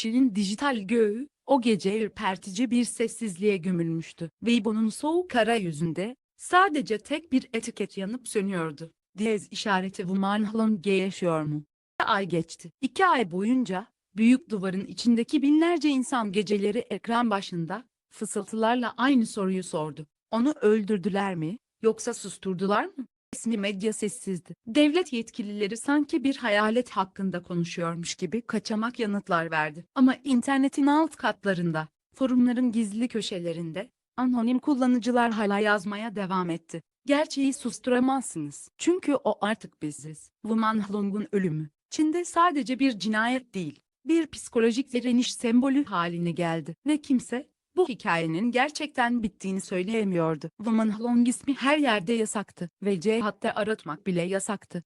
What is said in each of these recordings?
Çin'in dijital göğü, o gece ürpertici bir sessizliğe gömülmüştü. Weibo'nun soğuk arayüzünde, sadece tek bir etiket yanıp sönüyordu. Diyez işareti Woman Halong'e yaşıyor mu? Ay geçti. İki ay boyunca, büyük duvarın içindeki binlerce insan geceleri ekran başında, fısıltılarla aynı soruyu sordu. Onu öldürdüler mi, yoksa susturdular mı? Resmi medya sessizdi. Devlet yetkilileri sanki bir hayalet hakkında konuşuyormuş gibi kaçamak yanıtlar verdi. Ama internetin alt katlarında, forumların gizli köşelerinde, anonim kullanıcılar hala yazmaya devam etti. Gerçeği susturamazsınız. Çünkü o artık biziz. Woman Halong'un ölümü, Çin'de sadece bir cinayet değil, bir psikolojik direniş sembolü haline geldi. Ve kimse, bu hikayenin gerçekten bittiğini söyleyemiyordu. Woman Halong ismi her yerde yasaktı ve cihatte aratmak bile yasaktı.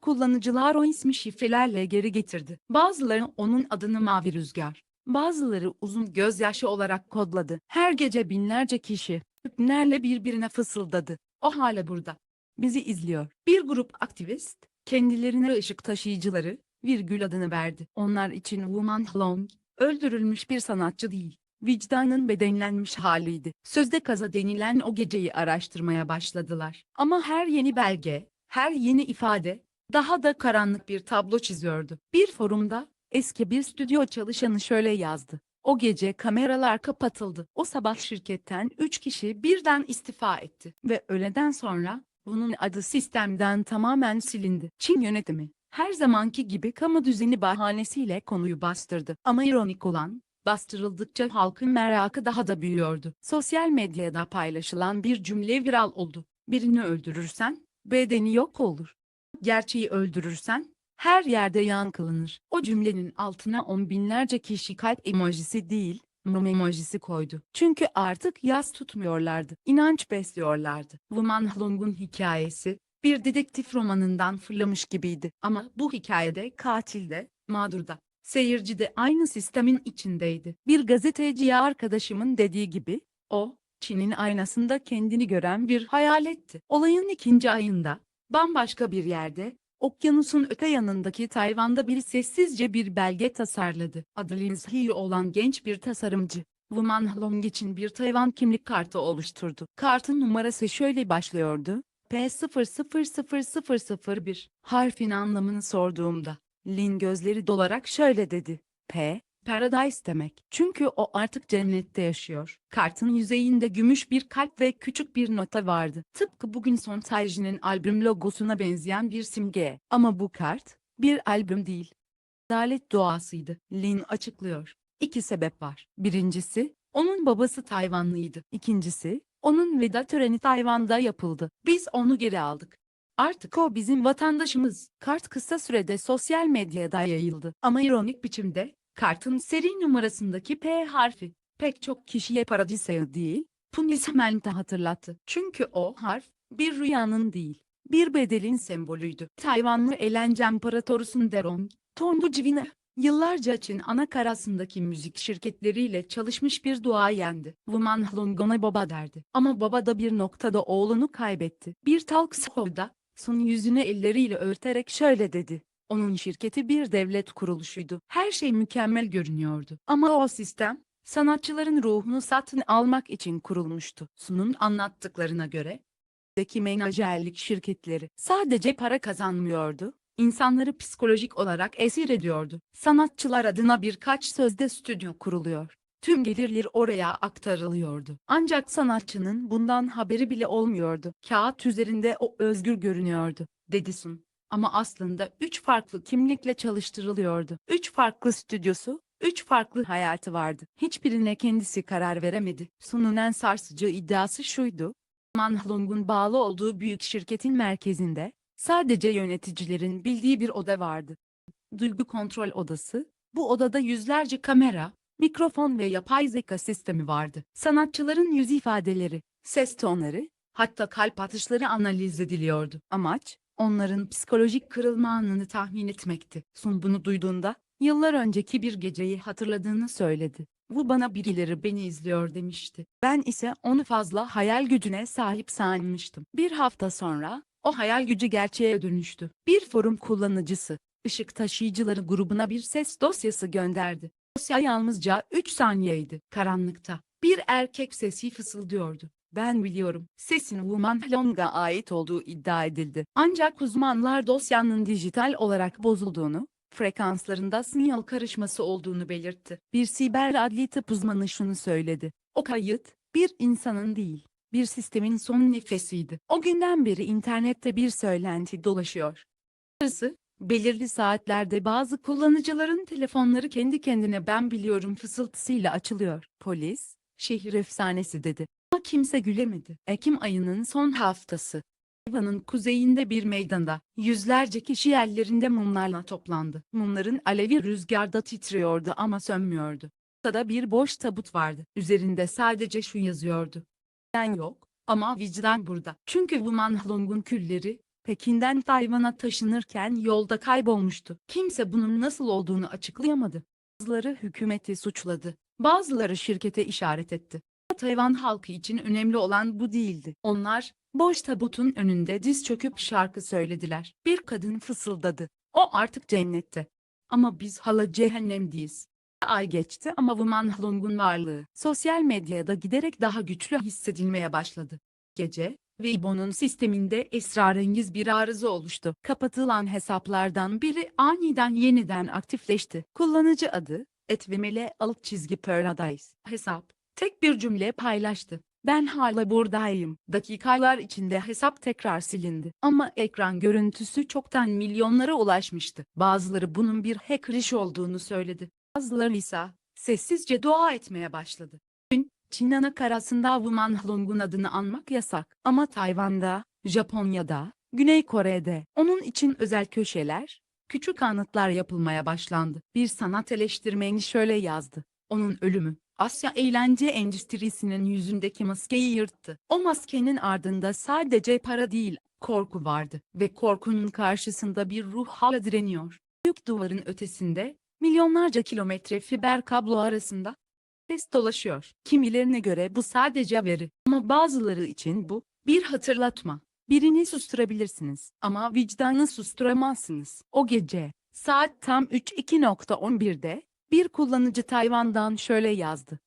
Kullanıcılar o ismi şifrelerle geri getirdi. Bazıları onun adını Mavi Rüzgar, bazıları uzun gözyaşı olarak kodladı. Her gece binlerce kişi, hüpnerle birbirine fısıldadı. O hala burada. Bizi izliyor. Bir grup aktivist, kendilerine ışık taşıyıcıları, virgül adını verdi. Onlar için Woman Halong, öldürülmüş bir sanatçı değil, vicdanın bedenlenmiş haliydi. Sözde kaza denilen o geceyi araştırmaya başladılar. Ama her yeni belge, her yeni ifade, daha da karanlık bir tablo çiziyordu. Bir forumda, eski bir stüdyo çalışanı şöyle yazdı. O gece kameralar kapatıldı. O sabah şirketten 3 kişi birden istifa etti. Ve öğleden sonra, bunun adı sistemden tamamen silindi. Çin yönetimi, her zamanki gibi kamu düzeni bahanesiyle konuyu bastırdı. Ama ironik olan, bastırıldıkça halkın merakı daha da büyüyordu. Sosyal medyada paylaşılan bir cümle viral oldu. Birini öldürürsen, bedeni yok olur. Gerçeği öldürürsen, her yerde yankılanır. O cümlenin altına on binlerce kişi kalp emojisi değil, mum emojisi koydu. Çünkü artık yaz tutmuyorlardı, inanç besliyorlardı. Woman Halong'un hikayesi, bir dedektif romanından fırlamış gibiydi. Ama bu hikayede katil de, mağdur da, seyirci de aynı sistemin içindeydi. Bir gazeteciye arkadaşımın dediği gibi, o, Çin'in aynasında kendini gören bir hayaletti. Olayın ikinci ayında, bambaşka bir yerde, okyanusun öte yanındaki Tayvan'da bir sessizce bir belge tasarladı. Adı Lin Zhi olan genç bir tasarımcı. Woman Halong için bir Tayvan kimlik kartı oluşturdu. Kartın numarası şöyle başlıyordu. P000001 harfin anlamını sorduğumda, Lin gözleri dolarak şöyle dedi. P, Paradise demek. Çünkü o artık cennette yaşıyor. Kartın yüzeyinde gümüş bir kalp ve küçük bir nota vardı. Tıpkı bugün Son Taji'nin albüm logosuna benzeyen bir simge. Ama bu kart, bir albüm değil. Adalet duasıydı. Lin açıklıyor. İki sebep var. Birincisi, onun babası Tayvanlıydı. İkincisi, onun veda töreni Tayvan'da yapıldı. Biz onu geri aldık. Artık o bizim vatandaşımız. Kart kısa sürede sosyal medyada yayıldı. Ama ironik biçimde, kartın seri numarasındaki P harfi, pek çok kişiye Paradisa'yı değil, Punishment'ı hatırlattı. Çünkü o harf, bir rüyanın değil, bir bedelin sembolüydü. Tayvanlı eğlence imparatoru Sunderong, Tondu Civine, yıllarca Çin ana karasındaki müzik şirketleriyle çalışmış bir duayendi. Woman Halong ona baba derdi. Ama baba da bir noktada oğlunu kaybetti. Bir talk show'da, Sun yüzünü elleriyle örterek şöyle dedi. Onun şirketi bir devlet kuruluşuydu. Her şey mükemmel görünüyordu. Ama o sistem, sanatçıların ruhunu satın almak için kurulmuştu. Sun'un anlattıklarına göre, deki menajerlik şirketleri sadece para kazanmıyordu, insanları psikolojik olarak esir ediyordu. Sanatçılar adına birkaç sözde stüdyo kuruluyor. Tüm gelirler oraya aktarılıyordu. Ancak sanatçının bundan haberi bile olmuyordu. Kağıt üzerinde o özgür görünüyordu, dedi Sun. Ama aslında üç farklı kimlikle çalıştırılıyordu. Üç farklı stüdyosu, üç farklı hayatı vardı. Hiçbirine kendisi karar veremedi. Sun'un en sarsıcı iddiası şuydu. Manhlong'un bağlı olduğu büyük şirketin merkezinde, sadece yöneticilerin bildiği bir oda vardı. Duygu kontrol odası, bu odada yüzlerce kamera, mikrofon ve yapay zeka sistemi vardı. Sanatçıların yüz ifadeleri, ses tonları, hatta kalp atışları analiz ediliyordu. Amaç, onların psikolojik kırılma anını tahmin etmekti. Sun bunu duyduğunda, yıllar önceki bir geceyi hatırladığını söyledi. Bu bana birileri beni izliyor demişti. Ben ise onu fazla hayal gücüne sahip sanmıştım. Bir hafta sonra, o hayal gücü gerçeğe dönüştü. Bir forum kullanıcısı, ışık taşıyıcıları grubuna bir ses dosyası gönderdi. Dosya yalnızca 3 saniyeydi. Karanlıkta. Bir erkek sesi fısıldıyordu. Ben biliyorum. Sesin Woman Long'a ait olduğu iddia edildi. Ancak uzmanlar dosyanın dijital olarak bozulduğunu, frekanslarında sinyal karışması olduğunu belirtti. Bir siber adli tıp uzmanı şunu söyledi. O kayıt, bir insanın değil, bir sistemin son nefesiydi. O günden beri internette bir söylenti dolaşıyor. Burası, belirli saatlerde bazı kullanıcıların telefonları kendi kendine ben biliyorum fısıltısıyla açılıyor. Polis, şehir efsanesi dedi. Ama kimse gülemedi. Ekim ayının son haftası. Tayvan'ın kuzeyinde bir meydanda yüzlerce kişi yerlerinde mumlarla toplandı. Mumların alevi rüzgarda titriyordu ama sönmüyordu. Ortada bir boş tabut vardı. Üzerinde sadece şu yazıyordu. Ben yok ama vicdan burada. Çünkü Wuman Hlong'un külleri Pekin'den Tayvan'a taşınırken yolda kaybolmuştu. Kimse bunun nasıl olduğunu açıklayamadı. Bazıları hükümeti suçladı. Bazıları şirkete işaret etti. Tayvan halkı için önemli olan bu değildi. Onlar, boş tabutun önünde diz çöküp şarkı söylediler. Bir kadın fısıldadı. O artık cennette. Ama biz hala cehennemdeyiz. Ay geçti ama Wuman Hlong'un varlığı sosyal medyada giderek daha güçlü hissedilmeye başladı. Gece, Weibo'nun sisteminde esrarengiz bir arıza oluştu. Kapatılan hesaplardan biri aniden yeniden aktifleşti. Kullanıcı adı, etvemele alt çizgi paradise. Hesap, tek bir cümle paylaştı. Ben hala buradayım. Dakikalar içinde hesap tekrar silindi. Ama ekran görüntüsü çoktan milyonlara ulaşmıştı. Bazıları bunun bir hacker iş olduğunu söyledi. Bazıları ise sessizce dua etmeye başladı. Çin ana karasında Wuman Hlong'un adını anmak yasak. Ama Tayvan'da, Japonya'da, Güney Kore'de onun için özel köşeler, küçük anıtlar yapılmaya başlandı. Bir sanat eleştirmeni şöyle yazdı. Onun ölümü, Asya eğlence endüstrisinin yüzündeki maskeyi yırttı. O maskenin ardında sadece para değil, korku vardı ve korkunun karşısında bir ruh hala direniyor. Büyük duvarın ötesinde, milyonlarca kilometre fiber kablo arasında, ses dolaşıyor. Kimilerine göre bu sadece veri ama bazıları için bu bir hatırlatma. Birini susturabilirsiniz ama vicdanı susturamazsınız. O gece saat tam 3.2.11'de bir kullanıcı Tayvan'dan şöyle yazdı.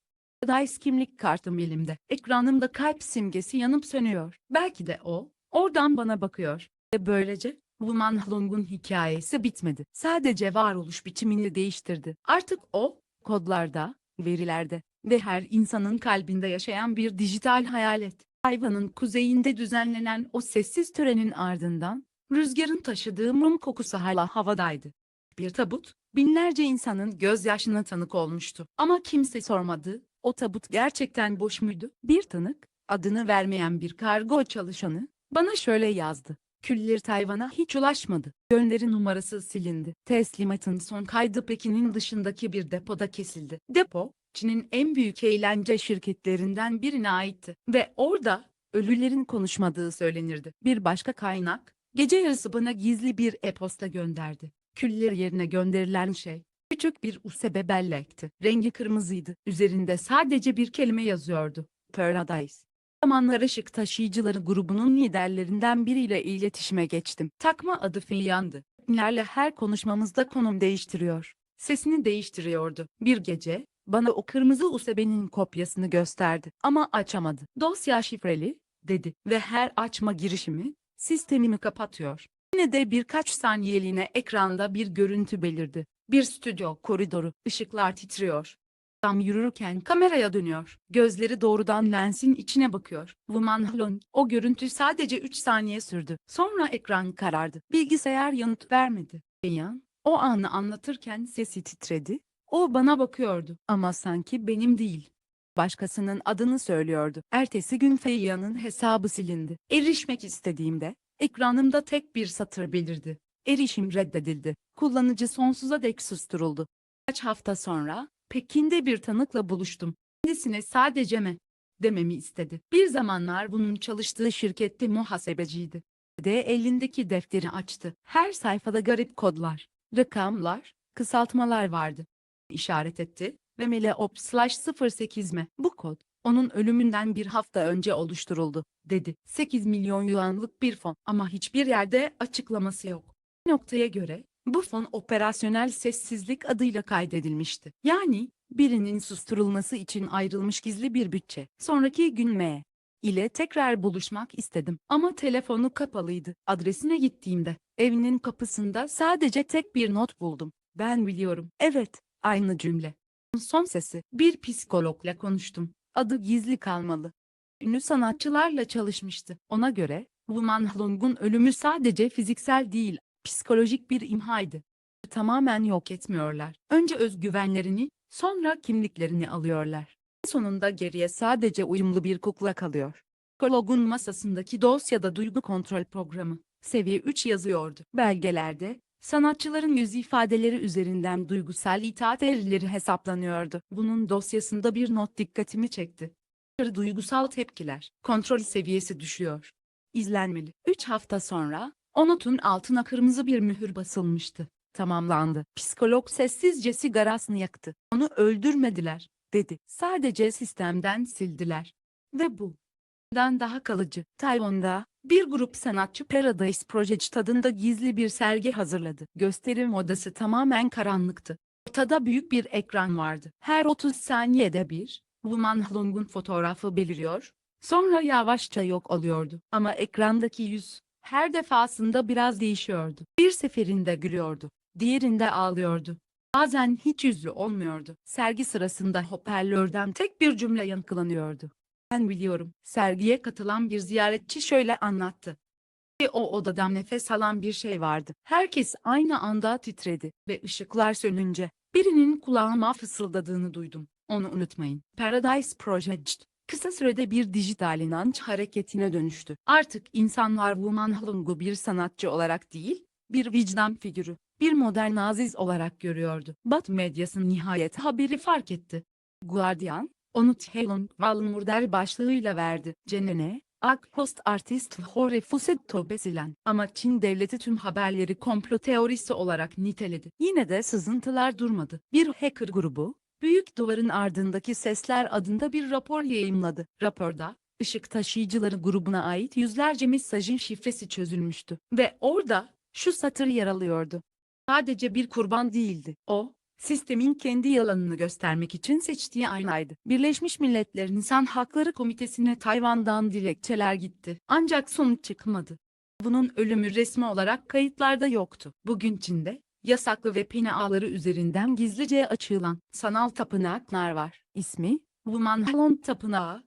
Dice kimlik kartım elimde. Ekranımda kalp simgesi yanıp sönüyor. Belki de o, oradan bana bakıyor. Ve böylece Wuman Hlong'un hikayesi bitmedi. Sadece varoluş biçimini değiştirdi. Artık o, kodlarda, verilerde ve her insanın kalbinde yaşayan bir dijital hayalet. Tayvan'ın kuzeyinde düzenlenen o sessiz törenin ardından, rüzgarın taşıdığı mum kokusu hala havadaydı. Bir tabut, binlerce insanın gözyaşına tanık olmuştu. Ama kimse sormadı, o tabut gerçekten boş muydu? Bir tanık, adını vermeyen bir kargo çalışanı, bana şöyle yazdı. Külleri Tayvan'a hiç ulaşmadı. Gönderi numarası silindi. Teslimatın son kaydı Pekin'in dışındaki bir depoda kesildi. Depo, Çin'in en büyük eğlence şirketlerinden birine aitti ve orada ölülerin konuşmadığı söylenirdi. Bir başka kaynak, gece yarısı bana gizli bir e-posta gönderdi. Küller yerine gönderilen şey, küçük bir usebe bellekti. Rengi kırmızıydı. Üzerinde sadece bir kelime yazıyordu. Paradise. Zamanlar ışık taşıyıcıları grubunun liderlerinden biriyle iletişime geçtim. Takma adı Feyan'dı. Lerle her konuşmamızda konum değiştiriyor. Sesini değiştiriyordu. Bir gece, bana o kırmızı usebenin kopyasını gösterdi. Ama açamadı. Dosya şifreli, dedi. Ve her açma girişimi, sistemimi kapatıyor. Yine de birkaç saniyeliğine ekranda bir görüntü belirdi. Bir stüdyo koridoru, ışıklar titriyor. Adam yürürken kameraya dönüyor. Gözleri doğrudan lensin içine bakıyor. Woman Hlon, o görüntü sadece 3 saniye sürdü. Sonra ekran karardı. Bilgisayar yanıt vermedi. Beyan, o anı anlatırken sesi titredi. O bana bakıyordu ama sanki benim değil. Başkasının adını söylüyordu. Ertesi gün Feyya'nın hesabı silindi. Erişmek istediğimde, ekranımda tek bir satır belirdi. Erişim reddedildi. Kullanıcı sonsuza dek susturuldu. Kaç hafta sonra, Pekin'de bir tanıkla buluştum. Kendisine sadece mi dememi istedi. Bir zamanlar bunun çalıştığı şirkette muhasebeciydi. De elindeki defteri açtı. Her sayfada garip kodlar, rakamlar, kısaltmalar vardı. İşaret etti ve Meleop slash 08 mi? Bu kod, onun ölümünden bir hafta önce oluşturuldu, dedi. 8 milyon yuanlık bir fon ama hiçbir yerde açıklaması yok. Noktaya göre, Bu fon operasyonel sessizlik adıyla kaydedilmişti. Yani birinin susturulması için ayrılmış gizli bir bütçe. Sonraki gün M ile tekrar buluşmak istedim ama telefonu kapalıydı. Adresine gittiğimde evinin kapısında sadece tek bir not buldum. Ben biliyorum. Evet, aynı cümle. Son sesi. Bir psikologla konuştum. Adı gizli kalmalı. Ünlü sanatçılarla çalışmıştı. Ona göre, Wuman Hlong'un ölümü sadece fiziksel değil, psikolojik bir imhaydı. Tamamen yok etmiyorlar. Önce özgüvenlerini, sonra kimliklerini alıyorlar. Sonunda geriye sadece uyumlu bir kukla kalıyor. Psikolog'un masasındaki dosyada duygu kontrol programı, seviye 3 yazıyordu. Belgelerde, sanatçıların yüz ifadeleri üzerinden duygusal itaat eğrileri hesaplanıyordu. Bunun dosyasında bir not dikkatimi çekti. Duygusal tepkiler, kontrol seviyesi düşüyor. İzlenmeli. 3 hafta sonra, o notun altına kırmızı bir mühür basılmıştı. Tamamlandı. Psikolog sessizce sigarasını yaktı. Onu öldürmediler, dedi. Sadece sistemden sildiler. Ve bu dan daha kalıcı. Tayvan'da bir grup sanatçı Paradise Project tadında gizli bir sergi hazırladı. Gösterim odası tamamen karanlıktı. Ortada büyük bir ekran vardı. Her 30 saniyede bir, Wuman Hlong'un fotoğrafı beliriyor, sonra yavaşça yok oluyordu. Ama ekrandaki yüz, her defasında biraz değişiyordu. Bir seferinde gülüyordu, diğerinde ağlıyordu. Bazen hiç yüzlü olmuyordu. Sergi sırasında hoparlörden tek bir cümle yankılanıyordu. Ben biliyorum. Sergiye katılan bir ziyaretçi şöyle anlattı. Ve o odada nefes alan bir şey vardı. Herkes aynı anda titredi ve ışıklar sönünce birinin kulağıma fısıldadığını duydum. Onu unutmayın. Paradise Project kısa sürede bir dijital inanç hareketine dönüştü. Artık insanlar Wuman Hlong'u bir sanatçı olarak değil, bir vicdan figürü, bir modern aziz olarak görüyordu. Batı medyası nihayet haberi fark etti. Guardian, onu Thelon Valmurder başlığıyla verdi. Cenene, Ak Post Artist Hore Fuset Tobesilen. Ama Çin devleti tüm haberleri komplo teorisi olarak niteledi. Yine de sızıntılar durmadı. Bir hacker grubu, Büyük Duvarın Ardındaki Sesler adında bir rapor yayımladı. Raporda, ışık taşıyıcıları grubuna ait yüzlerce mesajın şifresi çözülmüştü. Ve orada, şu satır yer alıyordu. Sadece bir kurban değildi. O, sistemin kendi yalanını göstermek için seçtiği aynaydı. Birleşmiş Milletler İnsan Hakları Komitesi'ne Tayvan'dan dilekçeler gitti. Ancak sonuç çıkmadı. Bunun ölümü resmi olarak kayıtlarda yoktu. Bugün Çin'de, yasaklı web ağları üzerinden gizlice açılan sanal tapınaklar var. İsmi, Wuman Halon Tapınağı.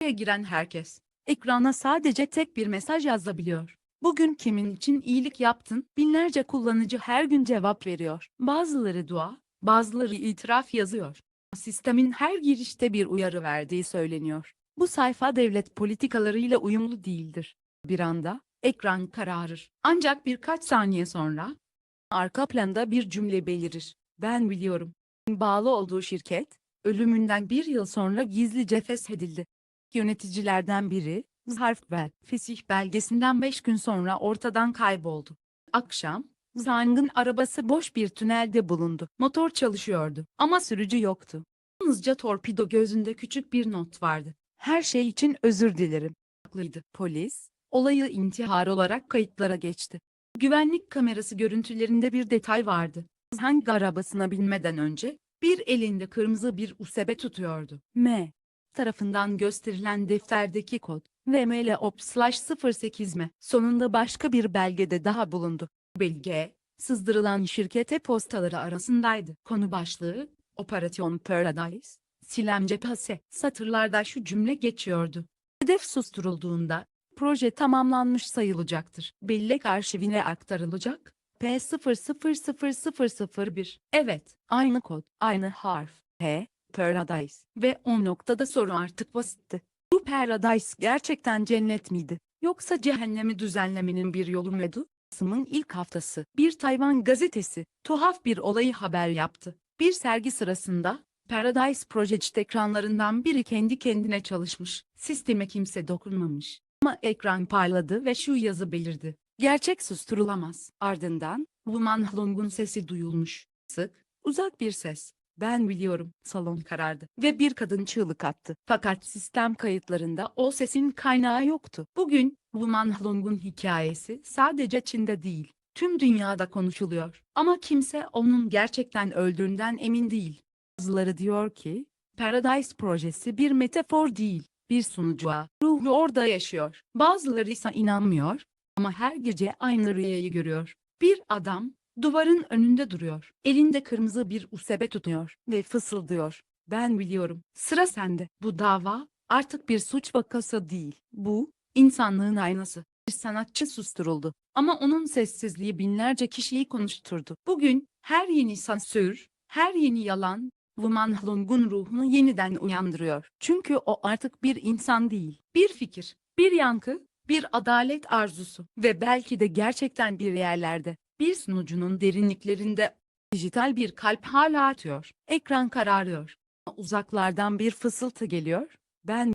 Buraya giren herkes, ekrana sadece tek bir mesaj yazabiliyor. Bugün kimin için iyilik yaptın? Binlerce kullanıcı her gün cevap veriyor. Bazıları dua, bazıları itiraf yazıyor. Sistemin her girişte bir uyarı verdiği söyleniyor. Bu sayfa devlet politikalarıyla uyumlu değildir. Bir anda, ekran kararır. Ancak birkaç saniye sonra, arka planda bir cümle belirir. Ben biliyorum. Bağlı olduğu şirket, ölümünden bir yıl sonra gizlice feshedildi. Yöneticilerden biri, Harfbel, fesih belgesinden 5 gün sonra ortadan kayboldu. Akşam, Zhang'ın arabası boş bir tünelde bulundu. Motor çalışıyordu ama sürücü yoktu. Yalnızca torpido gözünde küçük bir not vardı. Her şey için özür dilerim. Haklıydı. Polis, olayı intihar olarak kayıtlara geçti. Güvenlik kamerası görüntülerinde bir detay vardı. Zhang arabasına binmeden önce, bir elinde kırmızı bir usebe tutuyordu. M tarafından gösterilen defterdeki kod, VML op/08M sonunda başka bir belgede daha bulundu. Belge, sızdırılan şirket e-postaları arasındaydı. Konu başlığı, Operasyon Paradise, Silem cephası. Satırlarda şu cümle geçiyordu. Hedef susturulduğunda, proje tamamlanmış sayılacaktır. Bellek arşivine aktarılacak. P000001 Evet, aynı kod, aynı harf. P, Paradise. Ve o noktada soru artık basitti. Bu Paradise gerçekten cennet miydi? Yoksa cehennemi düzenlemenin bir yolu muydu? Kasım'ın ilk haftası, bir Tayvan gazetesi, tuhaf bir olayı haber yaptı. Bir sergi sırasında, Paradise Project ekranlarından biri kendi kendine çalışmış. Sisteme kimse dokunmamış. Ama ekran parladı ve şu yazı belirdi. Gerçek susturulamaz. Ardından, Wuman Hlong'un sesi duyulmuş. Sık, uzak bir ses. Ben biliyorum. Salon karardı ve bir kadın çığlık attı. Fakat sistem kayıtlarında o sesin kaynağı yoktu. Bugün, Wuman Hlong'un hikayesi sadece Çin'de değil, tüm dünyada konuşuluyor. Ama kimse onun gerçekten öldüğünden emin değil. Bazıları diyor ki, Paradise projesi bir metafor değil, bir sunucuğa. Ruhu orada yaşıyor. Bazıları ise inanmıyor ama her gece aynı rüyayı görüyor. Bir adam duvarın önünde duruyor. Elinde kırmızı bir usebe tutuyor ve fısıldıyor. Ben biliyorum. Sıra sende. Bu dava artık bir suç vakası değil. Bu insanlığın aynası. Bir sanatçı susturuldu. Ama onun sessizliği binlerce kişiyi konuşturdu. Bugün her yeni sansür, her yeni yalan, Wuman Hlung'un ruhunu yeniden uyandırıyor. Çünkü o artık bir insan değil. Bir fikir, bir yankı, bir adalet arzusu ve belki de gerçekten bir yerlerde, bir sunucunun derinliklerinde dijital bir kalp hala atıyor. Ekran kararıyor. Uzaklardan bir fısıltı geliyor. Ben